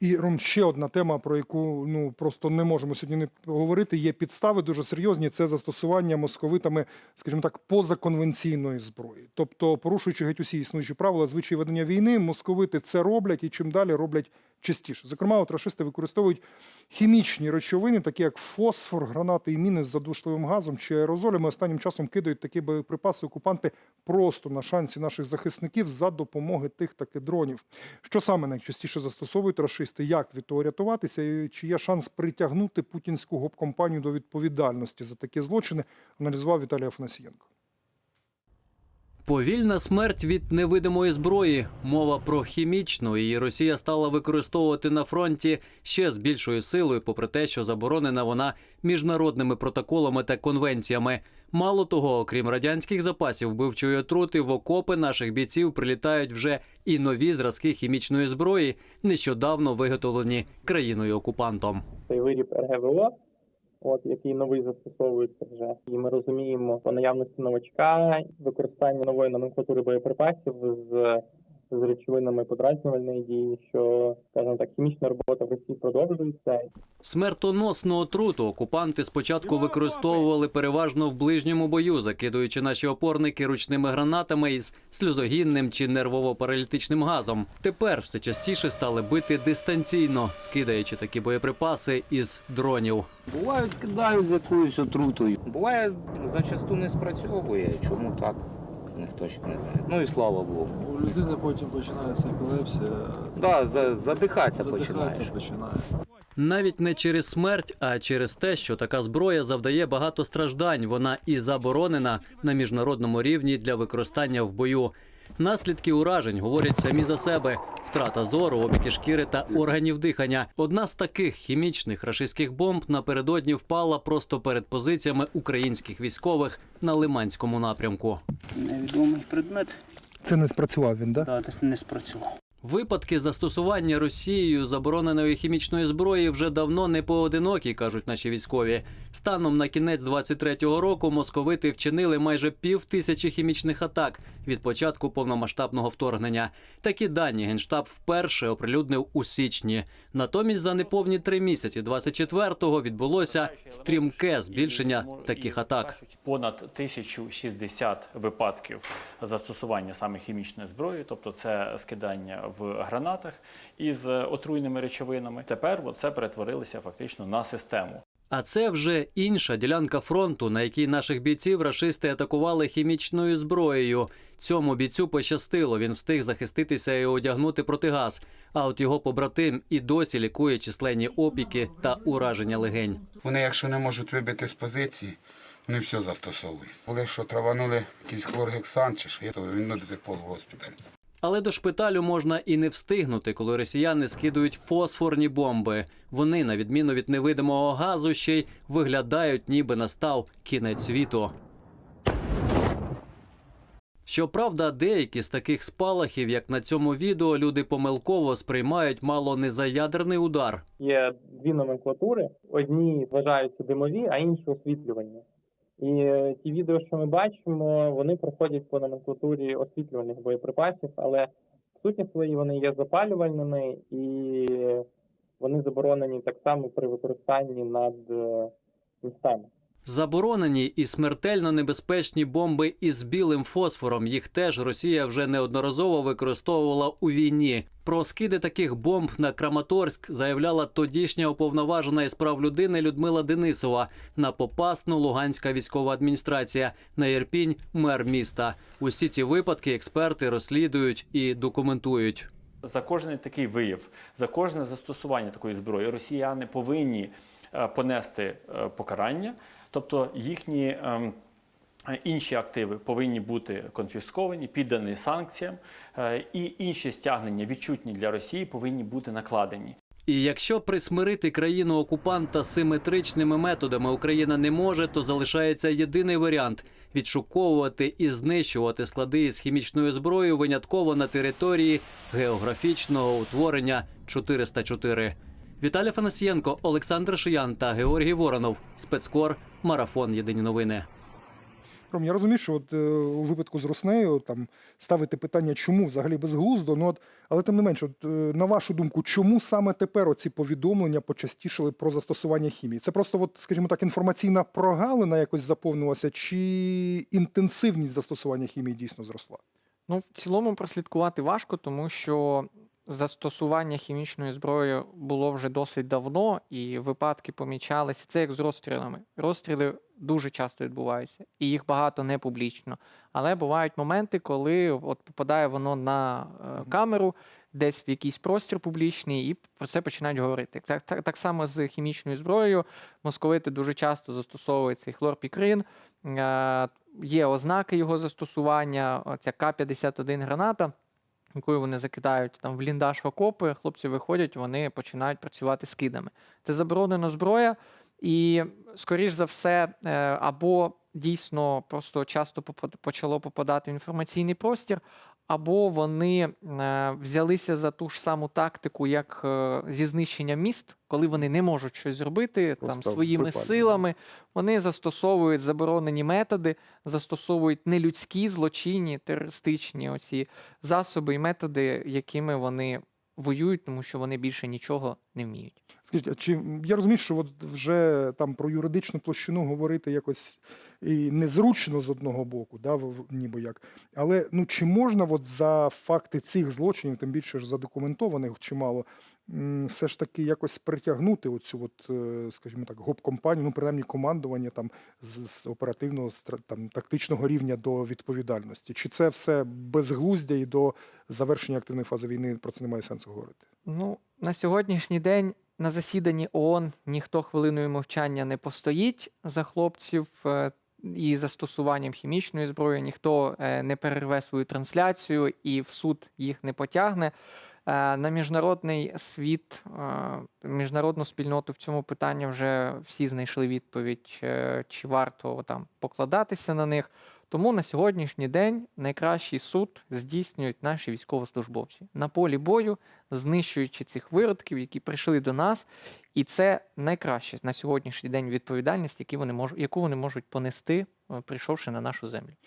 І Ром, ще одна тема, про яку ну просто не можемо сьогодні не говорити. Є підстави дуже серйозні. Це застосування московитами, скажімо так, позаконвенційної зброї. Тобто, порушуючи геть усі існуючі правила звичаї ведення війни, московити це роблять і чим далі роблять частіше. Зокрема, от рашисти використовують хімічні речовини, такі як фосфор, гранати і міни з задушливим газом чи аерозолями. Останнім часом кидають такі боєприпаси окупанти просто на шансі наших захисників за допомоги тих таки дронів. Що саме найчастіше застосовують рашисти? Як від того рятуватися? І чи є шанс притягнути путінську гоп-компанію до відповідальності за такі злочини? Аналізував Віталій Афанасієнко. Повільна смерть від невидимої зброї. Мова про хімічну. Її Росія стала використовувати на фронті ще з більшою силою, попри те, що заборонена вона міжнародними протоколами та конвенціями. Мало того, окрім радянських запасів вбивчої отрути, в окопи наших бійців прилітають вже і нові зразки хімічної зброї, нещодавно виготовлені країною окупантом. цей виріб РГВО, от який новий застосовується вже. І ми розуміємо по наявності новачка, використання нової номенклатури боєприпасів з, з речовинами подразнювальної дії, що скажімо так, хімічна робота в Росії продовжується. Смертоносну отруту окупанти спочатку використовували переважно в ближньому бою, закидуючи наші опорники ручними гранатами із сльозогінним чи нервово-паралітичним газом. Тепер все частіше стали бити дистанційно, скидаючи такі боєприпаси із дронів. Бувають, скидають з якоюсь отрутою. Буває, зачасту не спрацьовує. Чому так? Ніхто ще не знає. Ну і слава Богу. У людини потім починається епілепсія, Да, за, задихатися задихатися починає. Навіть не через смерть, а через те, що така зброя завдає багато страждань. Вона і заборонена на міжнародному рівні для використання в бою. Наслідки уражень говорять самі за себе: втрата зору, опіки шкіри та органів дихання. Одна з таких хімічних рашистських бомб напередодні впала просто перед позиціями українських військових на Лиманському напрямку. Невідомий предмет, Це не спрацював він, да? да, не спрацював. Випадки застосування Росією забороненої хімічної зброї вже давно не поодинокі, кажуть наші військові. Станом на кінець 23-го року московити вчинили майже пів тисячі хімічних атак від початку повномасштабного вторгнення. Такі дані генштаб вперше оприлюднив у січні. Натомість за неповні три місяці 24-го відбулося стрімке збільшення таких атак. Понад 1060 випадків застосування саме хімічної зброї, тобто це скидання в гранатах із отруйними речовинами. Тепер це перетворилося фактично на систему. А це вже інша ділянка фронту, на якій наших бійців рашисти атакували хімічною зброєю. Цьому бійцю пощастило. Він встиг захиститися і одягнути протигаз. А от його побратим і досі лікує численні опіки та ураження легень. Вони, якщо не можуть вибити з позиції, вони все застосовують. Коли що траванули якийсь хлоргексан чи що, то він пол в госпіталі. Але до шпиталю можна і не встигнути, коли росіяни скидують фосфорні бомби. Вони, на відміну від невидимого газу, ще й виглядають, ніби настав кінець світу. Щоправда, деякі з таких спалахів, як на цьому відео, люди помилково сприймають мало не за ядерний удар. Є дві номенклатури: одні вважаються димові, а інші освітлювані. І е, ті відео, що ми бачимо, вони проходять по номенклатурі освітлювальних боєприпасів, але в суті свої вони є запалювальними і вони заборонені так само при використанні над е, містами. Заборонені і смертельно небезпечні бомби із білим фосфором. Їх теж Росія вже неодноразово використовувала у війні. Про скиди таких бомб на Краматорськ заявляла тодішня уповноважена із прав людини Людмила Денисова. На Попасну Луганська військова адміністрація, на Ірпінь мер міста. Усі ці випадки експерти розслідують і документують. За кожен такий вияв, за кожне застосування такої зброї росіяни повинні е, понести е, покарання, тобто їхні ем, інші активи повинні бути конфісковані, піддані санкціям, е, і інші стягнення відчутні для Росії повинні бути накладені. І якщо присмирити країну окупанта симетричними методами Україна не може, то залишається єдиний варіант відшуковувати і знищувати склади із хімічною зброєю винятково на території географічного утворення 404. Віталій Фанасієнко, Олександр Шиян та Георгій Воронов. Спецкор. Марафон. Єдині новини. Ром, я розумію, що от, е, у випадку з Роснею там ставити питання, чому взагалі безглуздо, ну от, але тим не менше, от, е, на вашу думку, чому саме тепер оці повідомлення почастішали про застосування хімії? Це просто, от, скажімо так, інформаційна прогалина якось заповнилася, чи інтенсивність застосування хімії дійсно зросла? Ну, в цілому прослідкувати важко, тому що застосування хімічної зброї було вже досить давно, і випадки помічалися. Це як з розстрілами. Розстріли дуже часто відбуваються, і їх багато не публічно. Але бувають моменти, коли от попадає воно на е, камеру, десь в якийсь простір публічний, і про це починають говорити. Так, так, так само з хімічною зброєю. Московити дуже часто застосовують цей хлорпікрин. Е, Є ознаки його застосування, оця К-51 граната, якою вони закидають там в ліндаж окопи, хлопці виходять, вони починають працювати з кидами. Це заборонена зброя, і, скоріш за все, е, або дійсно просто часто почало попадати в інформаційний простір, або вони е, взялися за ту ж саму тактику, як е, зі знищення міст, коли вони не можуть щось зробити там своїми випадки. силами. Вони застосовують заборонені методи, застосовують нелюдські, злочинні, терористичні оці засоби і методи, якими вони воюють, тому що вони більше нічого не вміють. Скажіть, а чи я розумію, що от вже там про юридичну площину говорити якось і незручно з одного боку, да, ніби як. Але ну чи можна от за факти цих злочинів, тим більше ж задокументованих чимало, все ж таки якось притягнути оцю, от, е, скажімо так, гоп-компанію, ну принаймні командування там з, з оперативного там тактичного рівня до відповідальності? Чи це все безглуздя і до завершення активної фази війни про це немає сенсу говорити? Ну, на сьогоднішній день на засіданні ООН ніхто хвилиною мовчання не постоїть за хлопців е, і застосуванням хімічної зброї, ніхто е, не перерве свою трансляцію і в суд їх не потягне. Е, На міжнародний світ, міжнародну спільноту в цьому питанні вже всі знайшли відповідь, чи варто там покладатися на них. Тому на сьогоднішній день найкращий суд здійснюють наші військовослужбовці на полі бою, знищуючи цих виродків, які прийшли до нас. І це найкраще на сьогоднішній день відповідальність, яку вони можуть понести, е, прийшовши на нашу землю.